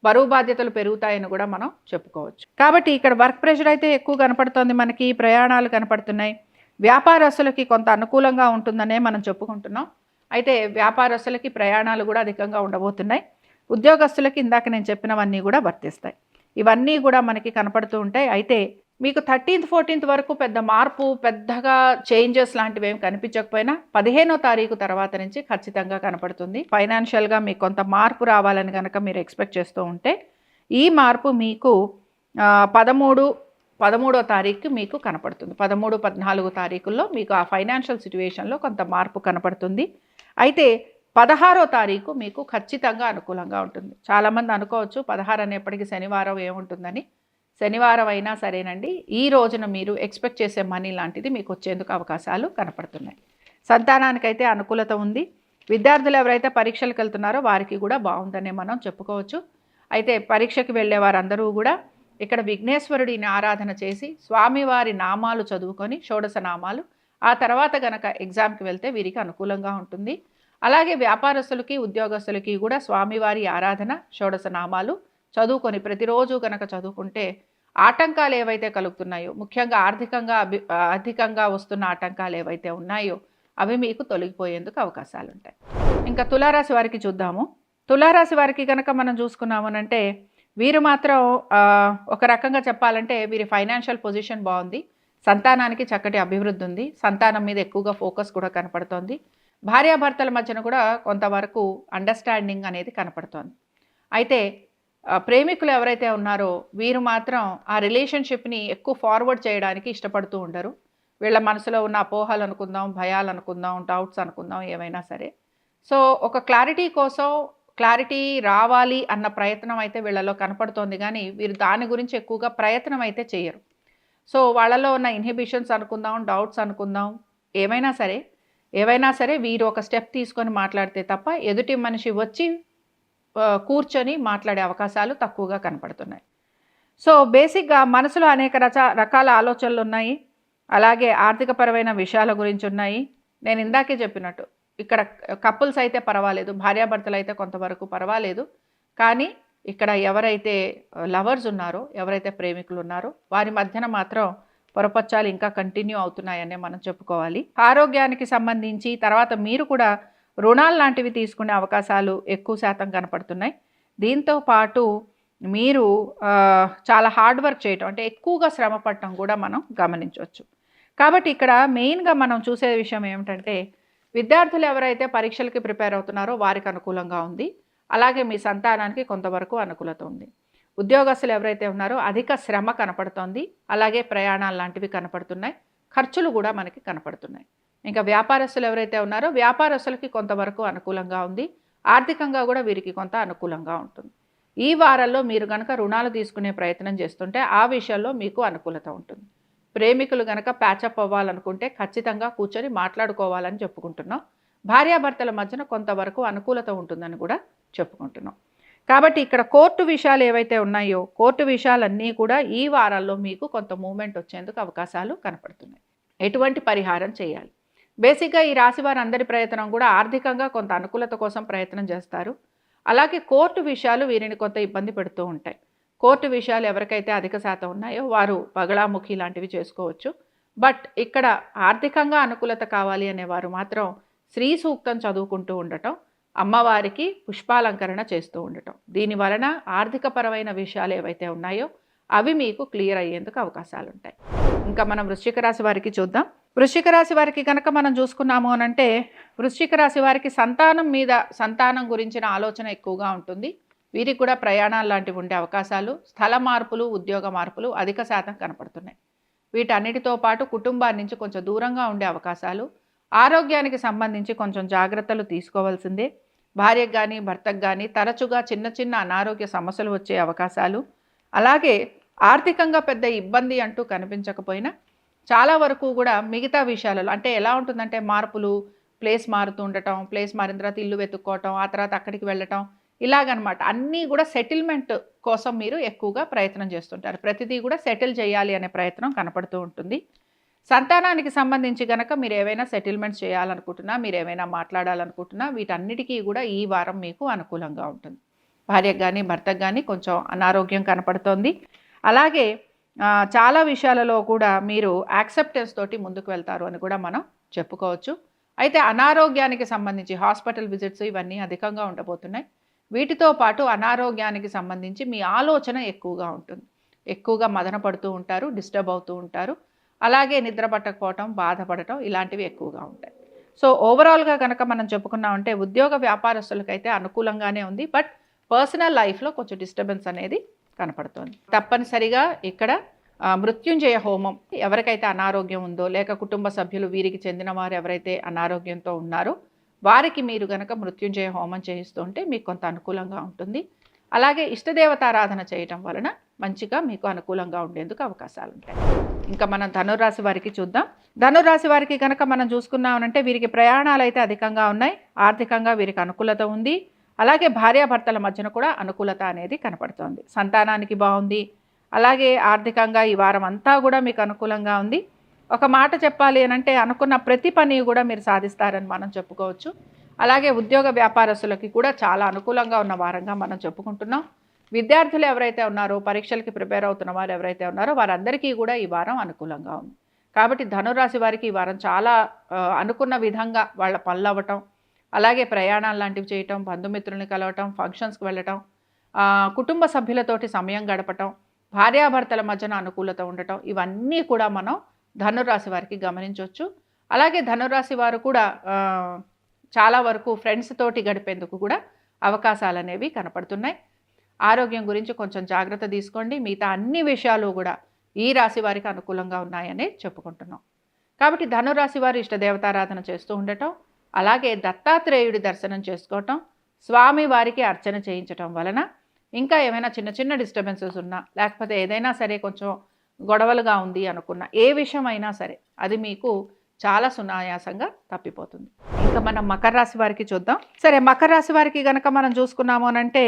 Speaker 1: బరువు బాధ్యతలు పెరుగుతాయని కూడా మనం చెప్పుకోవచ్చు. కాబట్టి ఇక్కడ వర్క్ ప్రెషర్ అయితే ఎక్కువ కనపడుతోంది మనకి ప్రయాణాలు కనపడుతున్నాయి. వ్యాపారస్తులకి కొంత అనుకూలంగా ఉంటుందనే మనం చెప్పుకుంటున్నాం. అయితే వ్యాపారస్తులకి ప్రయాణాలు కూడా అధికంగా ఉండబోతున్నాయి. ఉద్యోగస్తులకి ఇందాక నేను చెప్పినవన్నీ కూడా వర్తిస్తాయి. ఇవన్నీ కూడా మనకి కనపడుతూ ఉంటాయి. అయితే మీకు థర్టీన్త్ ఫోర్టీన్త్ వరకు పెద్ద మార్పు పెద్దగా చేంజెస్ లాంటివి ఏమి కనిపించకపోయినా పదిహేనో తారీఖు తర్వాత నుంచి ఖచ్చితంగా కనపడుతుంది. ఫైనాన్షియల్గా మీకు కొంత మార్పు రావాలని కనుక మీరు ఎక్స్పెక్ట్ చేస్తూ ఉంటే ఈ మార్పు మీకు పదమూడు పదమూడో తారీఖు మీకు కనపడుతుంది. పదమూడు పద్నాలుగు తారీఖుల్లో మీకు ఆ ఫైనాన్షియల్ సిచ్యువేషన్లో కొంత మార్పు కనపడుతుంది. అయితే పదహారో తారీఖు మీకు ఖచ్చితంగా అనుకూలంగా ఉంటుంది. చాలామంది అనుకోవచ్చు పదహారు అనేప్పటికీ శనివారం ఏముంటుందని. శనివారం అయినా సరేనండి. ఈ రోజున మీరు ఎక్స్పెక్ట్ చేసే మనీ లాంటిది మీకు వచ్చేందుకు అవకాశాలు కనపడుతున్నాయి. సంతానానికైతే అనుకూలత ఉంది. విద్యార్థులు ఎవరైతే పరీక్షలకు వెళ్తున్నారో వారికి కూడా బాగుందనే మనం చెప్పుకోవచ్చు. అయితే పరీక్షకి వెళ్ళే వారందరూ కూడా ఇక్కడ విఘ్నేశ్వరుడిని ఆరాధన చేసి స్వామివారి నామాలు చదువుకొని షోడశ నామాలు ఆ తర్వాత గనక ఎగ్జామ్కి వెళ్తే వీరికి అనుకూలంగా ఉంటుంది. అలాగే వ్యాపారస్తులకి ఉద్యోగస్తులకి కూడా స్వామివారి ఆరాధన షోడశ నామాలు చదువుకొని ప్రతిరోజు కనుక చదువుకుంటే ఆటంకాలు ఏవైతే కలుగుతున్నాయో ముఖ్యంగా ఆర్థికంగా అభి అధికంగా వస్తున్న ఆటంకాలు ఏవైతే ఉన్నాయో అవి మీకు తొలగిపోయేందుకు అవకాశాలు ఉంటాయి ఇంకా తులారాశి వారికి చూద్దాము. తులారాశి వారికి కనుక మనం చూసుకున్నామనంటే వీరు మాత్రం ఒక రకంగా చెప్పాలంటే వీరి ఫైనాన్షియల్ పొజిషన్ బాగుంది. సంతానానికి చక్కటి అభివృద్ధి ఉంది. సంతానం మీద ఎక్కువగా ఫోకస్ కూడా కనపడుతోంది. భార్యాభర్తల మధ్యన కూడా కొంతవరకు అండర్స్టాండింగ్ అనేది కనపడుతోంది. అయితే ప్రేమికులు ఎవరైతే ఉన్నారో వీరు మాత్రం ఆ రిలేషన్షిప్ని ఎక్కువ ఫార్వర్డ్ చేయడానికి ఇష్టపడుతూ ఉండరు. వీళ్ళ మనసులో ఉన్న అపోహలు అనుకుందాం భయాలు అనుకుందాం డౌట్స్ అనుకుందాం ఏమైనా సరే. సో ఒక క్లారిటీ కోసం క్లారిటీ రావాలి అన్న ప్రయత్నం అయితే వీళ్ళలో కనపడుతోంది కానీ వీరు దాని గురించి ఎక్కువగా ప్రయత్నం అయితే చేయరు. సో వాళ్ళలో ఉన్న ఇన్హిబిషన్స్ అనుకుందాం డౌట్స్ అనుకుందాం ఏమైనా సరే. ఏవైనా సరే వీరు ఒక స్టెప్ తీసుకొని మాట్లాడితే తప్ప ఎదుటి మనిషి వచ్చి కూర్చొని మాట్లాడే అవకాశాలు తక్కువగా కనపడుతున్నాయి. సో బేసిక్గా మనసులో అనేక రచ రకాల ఆలోచనలు ఉన్నాయి అలాగే ఆర్థికపరమైన విషయాల గురించి ఉన్నాయి నేను ఇందాకే చెప్పినట్టు ఇక్కడ కపుల్స్ అయితే పర్వాలేదు భార్యాభర్తలు అయితే కొంతవరకు పర్వాలేదు. కానీ ఇక్కడ ఎవరైతే లవర్స్ ఉన్నారో ఎవరైతే ప్రేమికులు ఉన్నారో వారి మధ్యన మాత్రం పొరపచ్చాలు ఇంకా కంటిన్యూ అవుతున్నాయనే మనం చెప్పుకోవాలి. ఆరోగ్యానికి సంబంధించి తర్వాత మీరు కూడా రుణాలు లాంటివి తీసుకునే అవకాశాలు ఎక్కువ శాతం కనపడుతున్నాయి. దీంతో పాటు మీరు చాలా హార్డ్ వర్క్ చేయటం అంటే ఎక్కువగా శ్రమ పడటం కూడా మనం గమనించవచ్చు. కాబట్టి ఇక్కడ మెయిన్గా మనం చూసే విషయం ఏమిటంటే విద్యార్థులు ఎవరైతే పరీక్షలకి ప్రిపేర్ అవుతున్నారో వారికి అనుకూలంగా ఉంది. అలాగే మీ సంతానానికి కొంతవరకు అనుకూలత ఉంది. ఉద్యోగస్తులు ఎవరైతే ఉన్నారో అధిక శ్రమ కనపడుతోంది. అలాగే ప్రయాణాలు లాంటివి కనపడుతున్నాయి. ఖర్చులు కూడా మనకి కనపడుతున్నాయి. ఇంకా వ్యాపారస్తులు ఎవరైతే ఉన్నారో వ్యాపారస్తులకి కొంతవరకు అనుకూలంగా ఉంది. ఆర్థికంగా కూడా వీరికి కొంత అనుకూలంగా ఉంటుంది. ఈ వారాల్లో మీరు కనుక రుణాలు తీసుకునే ప్రయత్నం చేస్తుంటే ఆ విషయంలో మీకు అనుకూలత ఉంటుంది. ప్రేమికులు కనుక ప్యాచప్ అవ్వాలనుకుంటే ఖచ్చితంగా కూర్చొని మాట్లాడుకోవాలని చెప్పుకుంటున్నాం. భార్యాభర్తల మధ్యన కొంతవరకు అనుకూలత ఉంటుందని కూడా చెప్పుకుంటున్నాం. కాబట్టి ఇక్కడ కోర్టు విషయాలు ఏవైతే ఉన్నాయో కోర్టు విషయాలన్నీ కూడా ఈ వారాల్లో మీకు కొంత మూమెంట్ వచ్చేందుకు అవకాశాలు కనపడుతున్నాయి. ఎటువంటి పరిహారం చేయాలి? బేసిక్గా ఈ రాశి వారి అందరి ప్రయత్నం కూడా ఆర్థికంగా కొంత అనుకూలత కోసం ప్రయత్నం చేస్తారు. అలాగే కోర్టు విషయాలు వీరిని కొంత ఇబ్బంది పెడుతూ ఉంటాయి. కోర్టు విషయాలు ఎవరికైతే అధిక శాతం ఉన్నాయో వారు పగళాముఖి లాంటివి చేసుకోవచ్చు. బట్ ఇక్కడ ఆర్థికంగా అనుకూలత కావాలి అనేవారు మాత్రం శ్రీ సూక్తం చదువుకుంటూ ఉండటం అమ్మవారికి పుష్పాలంకరణ చేస్తూ ఉండటం. దీని వలన ఆర్థికపరమైన విషయాలు ఏవైతే ఉన్నాయో అవి మీకు క్లియర్ అయ్యేందుకు అవకాశాలు ఉంటాయి ఇంకా మనం వృశ్చిక రాశి వారికి చూద్దాం. వృశ్చిక రాశి వారికి కనుక మనం చూసుకున్నాము అని అంటే వృశ్చిక రాశి వారికి సంతానం మీద సంతానం గురించిన ఆలోచన ఎక్కువగా ఉంటుంది. వీరికి కూడా ప్రయాణాలు లాంటివి ఉండే అవకాశాలు స్థల మార్పులు ఉద్యోగ మార్పులు అధిక శాతం కనపడుతున్నాయి. వీటన్నిటితో పాటు కుటుంబాన్ని నుంచి కొంచెం దూరంగా ఉండే అవకాశాలు ఆరోగ్యానికి సంబంధించి కొంచెం జాగ్రత్తలు తీసుకోవాల్సిందే. భార్యకు కానీ భర్తకు కానీ తరచుగా చిన్న చిన్న అనారోగ్య సమస్యలు వచ్చే అవకాశాలు అలాగే ఆర్థికంగా పెద్ద ఇబ్బంది అంటూ కనిపించకపోయినా చాలా వరకు కూడా మిగతా విషయాలలో అంటే ఎలా ఉంటుందంటే మార్పులు ప్లేస్ మారుతూ ఉండటం ప్లేస్ మారిన తర్వాత ఇల్లు వెతుక్కోవటం ఆ తర్వాత అక్కడికి వెళ్ళటం ఇలాగనమాట. అన్నీ కూడా సెటిల్మెంట్ కోసం మీరు ఎక్కువగా ప్రయత్నం చేస్తుంటారు. ప్రతిదీ కూడా సెటిల్ చేయాలి అనే ప్రయత్నం కనపడుతూ ఉంటుంది. సంతానానికి సంబంధించి గనక మీరు ఏవైనా సెటిల్మెంట్స్ చేయాలనుకుంటున్నా మీరు ఏమైనా మాట్లాడాలనుకుంటున్నా వీటన్నిటికీ కూడా ఈ వారం మీకు అనుకూలంగా ఉంటుంది. భార్యకు కానీ భర్తకు కానీ కొంచెం అనారోగ్యం కనపడుతోంది. అలాగే చాలా విషయాలలో కూడా మీరు యాక్సెప్టెన్స్ తోటి ముందుకు వెళ్తారు అని కూడా మనం చెప్పుకోవచ్చు. అయితే అనారోగ్యానికి సంబంధించి హాస్పిటల్ విజిట్స్ ఇవన్నీ అధికంగా ఉండబోతున్నాయి. వీటితో పాటు అనారోగ్యానికి సంబంధించి మీ ఆలోచన ఎక్కువగా ఉంటుంది. ఎక్కువగా మదన పడుతూ ఉంటారు డిస్టర్బ్ అవుతూ ఉంటారు. అలాగే నిద్ర పట్టకపోవటం బాధపడటం ఇలాంటివి ఎక్కువగా ఉంటాయి. సో ఓవరాల్గా కనుక మనం చెప్పుకున్నామంటే ఉద్యోగ వ్యాపారస్తులకైతే అనుకూలంగానే ఉంది. బట్ పర్సనల్ లైఫ్లో కొంచెం డిస్టర్బెన్స్ అనేది కనపడుతోంది. తప్పనిసరిగా ఇక్కడ మృత్యుంజయ హోమం ఎవరికైతే అనారోగ్యం ఉందో లేక కుటుంబ సభ్యులు వీరికి చెందిన వారు ఎవరైతే అనారోగ్యంతో ఉన్నారో వారికి మీరు గనక మృత్యుంజయ హోమం చేయిస్తూ ఉంటే మీకు కొంత అనుకూలంగా ఉంటుంది. అలాగే ఇష్టదేవతారాధన చేయటం వలన మంచిగా మీకు అనుకూలంగా ఉండేందుకు అవకాశాలు ఉంటాయి. ఇంకా మనం ధనురాశి వారికి చూద్దాం. ధనురాశి వారికి కనుక మనం చూసుకున్నామంటే వీరికి ప్రయాణాలు అయితే అధికంగా ఉన్నాయి. ఆర్థికంగా వీరికి అనుకూలత ఉంది. అలాగే భార్యాభర్తల మధ్యన కూడా అనుకూలత అనేది కనపడుతోంది. సంతానానికి బాగుంది. అలాగే ఆర్థికంగా ఈ వారం అంతా కూడా మీకు అనుకూలంగా ఉంది. ఒక మాట చెప్పాలి అని అంటే అనుకున్న ప్రతి పని కూడా మీరు సాధిస్తారని మనం చెప్పుకోవచ్చు. అలాగే ఉద్యోగ వ్యాపారస్తులకి కూడా చాలా అనుకూలంగా ఉన్న వారంగా మనం చెప్పుకుంటున్నాం. విద్యార్థులు ఎవరైతే ఉన్నారో పరీక్షలకి ప్రిపేర్ అవుతున్న వారు ఎవరైతే ఉన్నారో వారందరికీ కూడా ఈ వారం అనుకూలంగా ఉంది. కాబట్టి ధనురాశి వారికి ఈ వారం చాలా అనుకున్న విధంగా వాళ్ళ పనులు అవ్వటం అలాగే ప్రయాణాలు లాంటివి చేయటం బంధుమిత్రుల్ని కలవటం ఫంక్షన్స్కి వెళ్ళటం కుటుంబ సభ్యులతోటి సమయం గడపటం భార్యాభర్తల మధ్యన అనుకూలత ఉండటం ఇవన్నీ కూడా మనం ధనురాశి వారికి గమనించవచ్చు అలాగే ధనురాశి వారు కూడా చాలా వరకు ఫ్రెండ్స్ తోటి గడిపేందుకు కూడా అవకాశాలు అనేవి కనపడుతున్నాయి. ఆరోగ్యం గురించి కొంచెం జాగ్రత్త తీసుకోండి. మిగతా అన్ని విషయాలు కూడా ఈ రాశి వారికి అనుకూలంగా ఉన్నాయని చెప్పుకుంటున్నాం. కాబట్టి ధనురాశి వారు ఇష్ట దేవతారాధన చేస్తూ ఉండటం అలాగే దత్తాత్రేయుడి దర్శనం చేసుకోవటం స్వామి వారికి అర్చన చేయించటం వలన ఇంకా ఏమైనా చిన్న చిన్న డిస్టర్బెన్సెస్ ఉన్నా లేకపోతే ఏదైనా సరే కొంచెం గొడవలుగా ఉంది అనుకున్న ఏ విషయం అయినా సరే అది మీకు చాలా సునాయాసంగా తప్పిపోతుంది. ఇంకా మనం మకర రాశి వారికి చూద్దాం. సరే మకర రాశి వారికి గనక మనం చూసుకున్నాము అంటే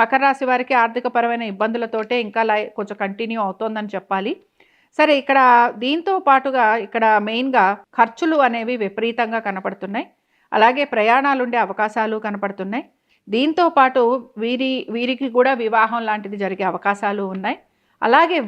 Speaker 1: మకర రాశి వారికి ఆర్థికపరమైన ఇబ్బందులతోటే ఇంకా లై కొంచెం కంటిన్యూ అవుతోందని చెప్పాలి. సరే ఇక్కడ దీంతో పాటుగా ఇక్కడ మెయిన్గా ఖర్చులు అనేవి విపరీతంగా కనపడుతున్నాయి. అలాగే ప్రయాణాలు ఉండే అవకాశాలు కనపడుతున్నాయి. దీంతో పాటు వీరి వీరికి కూడా వివాహం లాంటిది జరిగే అవకాశాలు ఉన్నాయి. అలాగే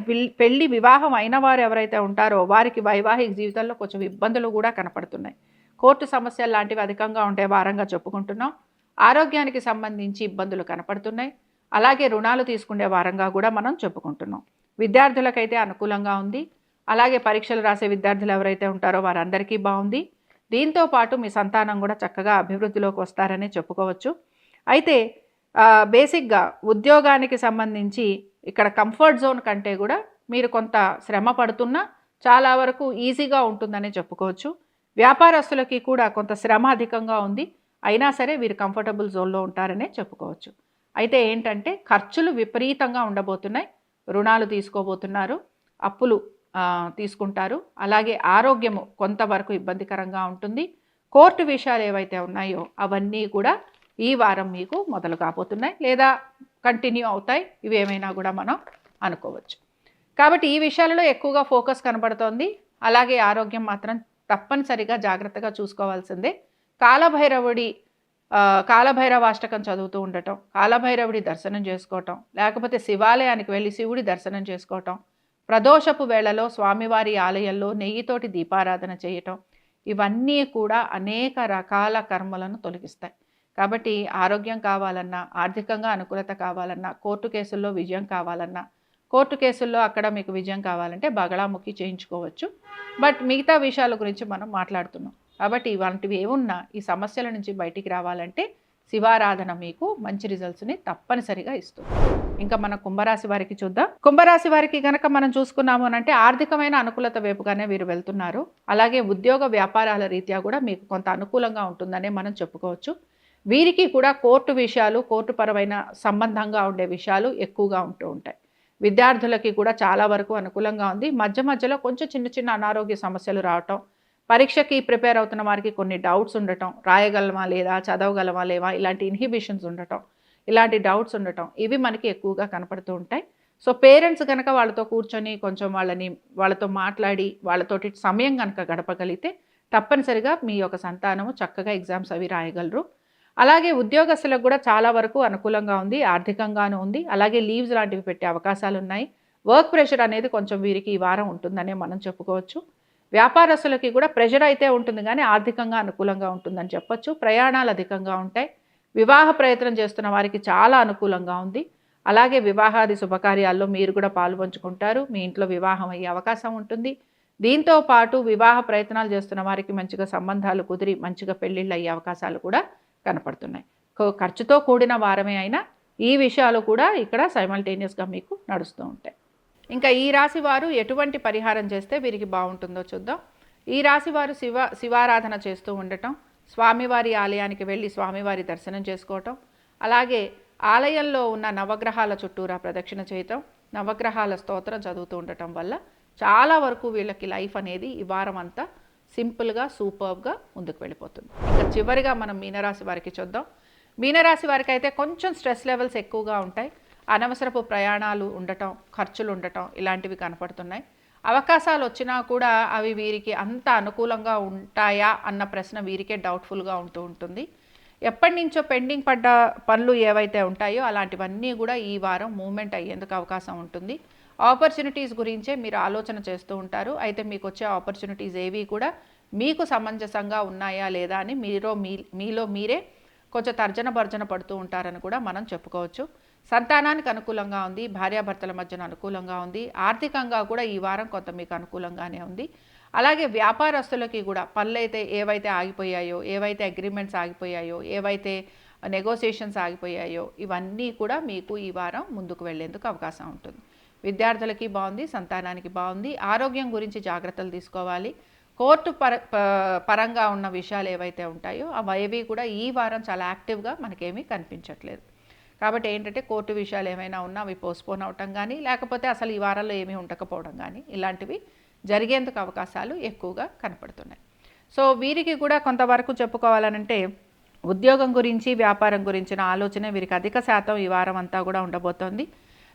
Speaker 1: పెళ్ళి వివాహం అయిన వారు ఎవరైతే ఉంటారో వారికి వైవాహిక జీవితంలో కొంచెం ఇబ్బందులు కూడా కనపడుతున్నాయి. కోర్టు సమస్యలు లాంటివి అధికంగా ఉండే వారంగా చెప్పుకుంటున్నాం. ఆరోగ్యానికి సంబంధించి ఇబ్బందులు కనపడుతున్నాయి. అలాగే రుణాలు తీసుకునే వారంగా కూడా మనం చెప్పుకుంటున్నాం. విద్యార్థులకైతే అనుకూలంగా ఉంది. అలాగే పరీక్షలు రాసే విద్యార్థులు ఎవరైతే ఉంటారో వారందరికీ బాగుంది. దీంతో పాటు మీ సంతానం కూడా చక్కగా అభివృద్ధిలోకి వస్తారని చెప్పుకోవచ్చు. అయితే బేసిక్గా ఉద్యోగానికి సంబంధించి ఇక్కడ కంఫర్ట్ జోన్ కంటే కూడా మీరు కొంత శ్రమ పడుతున్నా చాలా వరకు ఈజీగా ఉంటుందని చెప్పుకోవచ్చు. వ్యాపారస్తులకి కూడా కొంత శ్రమ అధికంగా ఉంది. అయినా సరే వీరు కంఫర్టబుల్ జోన్లో ఉంటారనే చెప్పుకోవచ్చు. అయితే ఏంటంటే ఖర్చులు విపరీతంగా ఉండబోతున్నాయి. రుణాలు తీసుకోబోతున్నారు. అప్పులు తీసుకుంటారు. అలాగే ఆరోగ్యము కొంతవరకు ఇబ్బందికరంగా ఉంటుంది. కోర్టు విషయాలు ఏవైతే ఉన్నాయో అవన్నీ కూడా ఈ వారం మీకు మొదలు కాబోతున్నాయి. లేదా కంటిన్యూ అవుతాయి. ఇవి ఏమైనా కూడా మనం అనుకోవచ్చు. కాబట్టి ఈ విషయాలలో ఎక్కువగా ఫోకస్ కనబడుతోంది. అలాగే ఆరోగ్యం మాత్రం తప్పనిసరిగా జాగ్రత్తగా చూసుకోవాల్సిందే. కాలభైరవుడి కాలభైరవాష్టకం చదువుతూ ఉండటం కాలభైరవుడి దర్శనం చేసుకోవటం లేకపోతే శివాలయానికి వెళ్ళి శివుడి దర్శనం చేసుకోవటం ప్రదోషపు వేళలో స్వామివారి ఆలయంలో నెయ్యితోటి దీపారాధన చేయటం ఇవన్నీ కూడా అనేక రకాల కర్మలను తొలగిస్తాయి. కాబట్టి ఆరోగ్యం కావాలన్నా ఆర్థికంగా అనుకూలత కావాలన్నా కోర్టు కేసుల్లో విజయం కావాలన్నా కోర్టు కేసుల్లో అక్కడ మీకు విజయం కావాలంటే బగళాముఖి చేయించుకోవచ్చు. బట్ మిగతా విషయాల గురించి మనం మాట్లాడుతున్నాం. కాబట్టి ఇలాంటివి ఏమున్నా ఈ సమస్యల నుంచి బయటికి రావాలంటే శివారాధన మీకు మంచి రిజల్ట్స్ని తప్పనిసరిగా ఇస్తుంది. ఇంకా మన కుంభరాశి వారికి చూద్దాం. కుంభరాశి వారికి గనక మనం చూసుకున్నాము అని అంటే ఆర్థికమైన అనుకూలత వైపుగానే వీరు వెళ్తున్నారు. అలాగే ఉద్యోగ వ్యాపారాల రీత్యా కూడా మీకు కొంత అనుకూలంగా ఉంటుందనే మనం చెప్పుకోవచ్చు. వీరికి కూడా కోర్టు విషయాలు కోర్టు పరమైన సంబంధంగా ఉండే విషయాలు ఎక్కువగా ఉంటూ ఉంటాయి. విద్యార్థులకి కూడా చాలా వరకు అనుకూలంగా ఉంది. మధ్య మధ్యలో కొంచెం చిన్న చిన్న అనారోగ్య సమస్యలు రావటం పరీక్షకి ప్రిపేర్ అవుతున్న వారికి కొన్ని డౌట్స్ ఉండటం రాయగలమా లేదా చదవగలమా లేవా ఇలాంటి ఇన్హిబిషన్స్ ఉండటం ఇలాంటి డౌట్స్ ఉండటం ఇవి మనకి ఎక్కువగా కనపడుతూ ఉంటాయి. సో పేరెంట్స్ కనుక వాళ్ళతో కూర్చొని కొంచెం వాళ్ళని వాళ్ళతో మాట్లాడి వాళ్ళతోటి సమయం కనుక గడపగలిగితే తప్పనిసరిగా మీ యొక్క సంతానము చక్కగా ఎగ్జామ్స్ అవి రాయగలరు. అలాగే ఉద్యోగస్తులకు కూడా చాలా వరకు అనుకూలంగా ఉంది ఆర్థికంగానూ ఉంది. అలాగే లీవ్స్ లాంటివి పెట్టే అవకాశాలు ఉన్నాయి. వర్క్ ప్రెషర్ అనేది కొంచెం వీరికి ఈ వారం ఉంటుందనే మనం చెప్పుకోవచ్చు. వ్యాపారస్తులకి కూడా ప్రెషర్ అయితే ఉంటుంది కానీ ఆర్థికంగా అనుకూలంగా ఉంటుందని చెప్పొచ్చు. ప్రయాణాలు అధికంగా ఉంటాయి. వివాహ ప్రయత్నం చేస్తున్న వారికి చాలా అనుకూలంగా ఉంది. అలాగే వివాహాది శుభకార్యాల్లో మీరు కూడా పాల్పంచుకుంటారు మీ ఇంట్లో వివాహం అయ్యే అవకాశం ఉంటుంది. దీంతో పాటు వివాహ ప్రయత్నాలు చేస్తున్న వారికి మంచిగా సంబంధాలు కుదిరి మంచిగా పెళ్ళిళ్ళు అయ్యే అవకాశాలు కూడా కనపడుతున్నాయి. ఖర్చుతో కూడిన వారమే అయినా ఈ విషయాలు కూడా ఇక్కడ సైమల్టేనియస్గా మీకు నడుస్తూ ఉంటాయి. ఇంకా ఈ రాశి వారు ఎటువంటి పరిహారం చేస్తే వీరికి బాగుంటుందో చూద్దాం. ఈ రాశి వారు శివ శివారాధన చేస్తూ ఉండటం స్వామివారి ఆలయానికి వెళ్ళి స్వామివారి దర్శనం చేసుకోవటం అలాగే ఆలయంలో ఉన్న నవగ్రహాల చుట్టూరా ప్రదక్షిణ చేయటం నవగ్రహాల స్తోత్రం చదువుతూ ఉండటం వల్ల చాలా వరకు వీళ్ళకి లైఫ్ అనేది ఈ వారం అంతా సింపుల్గా సూపర్గా ముందుకు వెళ్ళిపోతుంది. ఇంకా చివరిగా మనం మీనరాశి వారికి చూద్దాం. మీనరాశి వారికి అయితే కొంచెం స్ట్రెస్ లెవెల్స్ ఎక్కువగా ఉంటాయి. అనవసరపు ప్రయాణాలు ఉండటం ఖర్చులు ఉండటం ఇలాంటివి కనపడుతున్నాయి. అవకాశాలు వచ్చినా కూడా అవి వీరికి అంత అనుకూలంగా ఉంటాయా అన్న ప్రశ్న వీరికే డౌట్ఫుల్గా ఉంటూ ఉంటుంది. ఎప్పటి నుంచో పెండింగ్ పడ్డ పనులు ఏవైతే ఉంటాయో అలాంటివన్నీ కూడా ఈ వారం మూమెంట్ అయ్యేందుకు అవకాశం ఉంటుంది. ఆపర్చునిటీస్ గురించే మీరు ఆలోచన చేస్తూ ఉంటారు. అయితే మీకు వచ్చే ఆపర్చునిటీస్ ఏవి కూడా మీకు సమంజసంగా ఉన్నాయా లేదా అని మీరో మీ మీలో మీరే కొంచెం తర్జన భర్జన పడుతూ ఉంటారని కూడా మనం చెప్పుకోవచ్చు. సంతానానికి అనుకూలంగా ఉంది భార్యాభర్తల మధ్యన అనుకూలంగా ఉంది ఆర్థికంగా కూడా ఈ వారం కొంత మీకు అనుకూలంగానే ఉంది. అలాగే వ్యాపారస్తులకి కూడా పనులైతే ఏవైతే ఆగిపోయాయో ఏవైతే అగ్రిమెంట్స్ ఆగిపోయాయో ఏవైతే నెగోసియేషన్స్ ఆగిపోయాయో ఇవన్నీ కూడా మీకు ఈ వారం ముందుకు వెళ్ళేందుకు అవకాశం ఉంటుంది. విద్యార్థులకి బాగుంది సంతానానికి బాగుంది ఆరోగ్యం గురించి జాగ్రత్తలు తీసుకోవాలి. కోర్టు పర పరంగా ఉన్న విషయాలు ఏవైతే ఉంటాయో అవి కూడా ఈ వారం చాలా యాక్టివ్గా మనకేమీ కనిపించట్లేదు. కాబట్టి ఏంటంటే కోర్టు విషయాలు ఏమైనా ఉన్నా అవి పోస్ట్పోన్ అవటం కానీ లేకపోతే అసలు ఈ వారంలో ఏమీ ఉండకపోవడం కానీ ఇలాంటివి జరిగేందుకు అవకాశాలు ఎక్కువగా కనపడుతున్నాయి. సో వీరికి కూడా కొంతవరకు చెప్పుకోవాలనంటే ఉద్యోగం గురించి వ్యాపారం గురించిన ఆలోచన వీరికి అధిక శాతం ఈ వారం అంతా కూడా ఉండబోతోంది.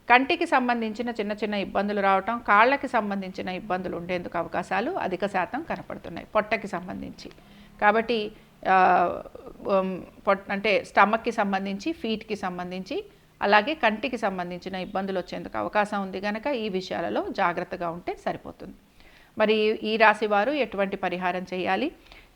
Speaker 1: కంటికి సంబంధించిన చిన్న చిన్న ఇబ్బందులు రావటం కాళ్ళకి సంబంధించిన ఇబ్బందులు ఉండేందుకు అవకాశాలు అధిక శాతం కనపడుతున్నాయి పొట్టకి సంబంధించి. కాబట్టి అంటే స్టమక్కి సంబంధించి ఫీట్కి సంబంధించి అలాగే కంటికి సంబంధించిన ఇబ్బందులు వచ్చేందుకు అవకాశం ఉంది కనుక ఈ విషయాలలో జాగ్రత్తగా ఉంటే సరిపోతుంది. మరి ఈ రాశి వారు ఎటువంటి పరిహారం చేయాలి?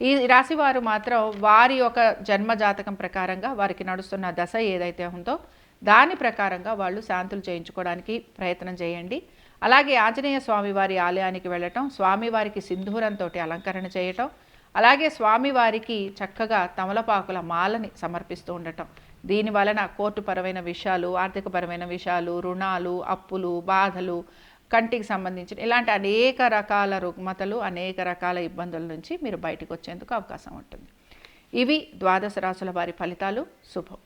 Speaker 1: ఈ రాశివారు మాత్రం వారి యొక్క జన్మ జాతకం ప్రకారంగా వారికి నడుస్తున్న దశ ఏదైతే ఉందో దాని ప్రకారంగా వాళ్ళు శాంతులు చేయించుకోవడానికి ప్రయత్నం చేయండి. అలాగే ఆంజనేయ స్వామి వారి ఆలయానికి వెళ్ళటం స్వామివారికి సింధూరంతో అలంకరణ చేయటం అలాగే స్వామివారికి చక్కగా తమలపాకుల మాలని సమర్పిస్తూ ఉండటం. దీని వలన కోర్టుపరమైన విషయాలు ఆర్థికపరమైన విషయాలు రుణాలు అప్పులు బాధలు కంటికి సంబంధించిన ఇలాంటి అనేక రకాల రుగ్మతలు అనేక రకాల ఇబ్బందుల నుంచి మీరు బయటకు వచ్చేందుకు అవకాశం ఉంటుంది. ఇవి ద్వాదశ రాసుల వారి ఫలితాలు. శుభం.